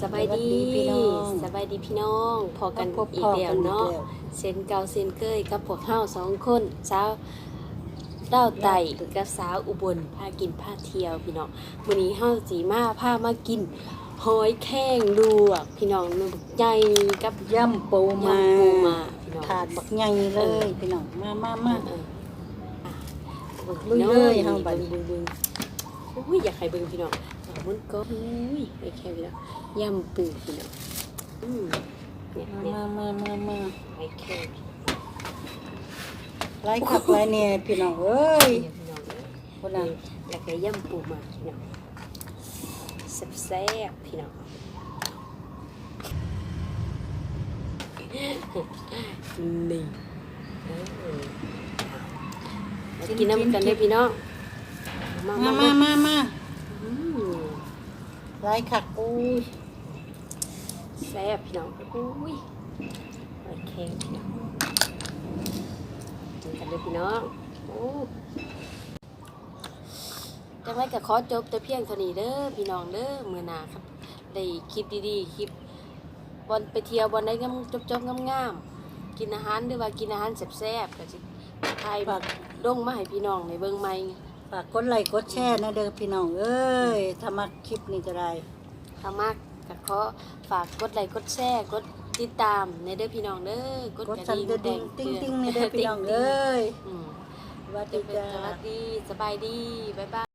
สบายดีสวัสดี พี่น้องสบายดีพี่น้อง พอกันพบอีพกอแล้วกันอีกเนาะแล้วเซนเก่าเซนเคยกับพวกเฮาสองคนสาวเต้าไต่กับสาวอุบลพากินพาเที่ยวพี่น้องมื้อนี้เฮาสิมาพามากินหอยแข้งลวกพี่น้องมันบักใหญ่กับย่ำปูมายำปูมาพี่น้องถาดบักใหญ่เลเออยพี่น้องมามามาเอออะลุยน้องเลยเฮาเบิ่งบัดนี้เบิ่งเบิ่งอุ้ยอยากให้เบิ่งพี่น้องเอา มันก็อุ้ยหอยแข้งพี่น้องยำปูพี่น้องอืมเนี่ยเนี่ยมามามามาหอยแข้งไล่ขับไล่เนี่ยพี่น้องเอ้ยเนี่ยพี่น้องเอ้ยคนน่ะแล้วก็ย่ำปูมาพี่น้องแซ่บๆพี่น้องนี่กินน้ำกันเลยพี่น้องมามามา มา มา มามา อืม ไล่ขับอุ้ยแซ่บพี่น้องอุ้ยหอยแข็งพี่น้องกินกันเลยพี่น้องโอ้จังไรก็ขอจบแต่เพียงเท่านี้เด้อพี่น้องเด้อมือหนาครับได้คลิปดีๆคลิปบอลไปเที่ยวบอลได้งามจบๆงามๆกินอาหารหรือว่ากินอาหารแซ่บๆก็สิไทยฝากดงมาให้พี่น้องในเบิ่งใหม่ ฝากกดไลค์กดแชร์นะเด้อพี่น้องเอ้ยถ้ามักคลิปนี้ก็ได้ถ้ามากก็ขอฝากกดไลค์กดแชร์กดติดตามในเด้อพี่น้องเด้อกกดดกระสั่นดิ่งกระดิ่งแจ้ติ้งเตืติ้องนี่เด้อพี่น้องเอ้ยอืมสวัสจะดีเป็นจ้าสวัสดีสบายดีบ๊ายบาย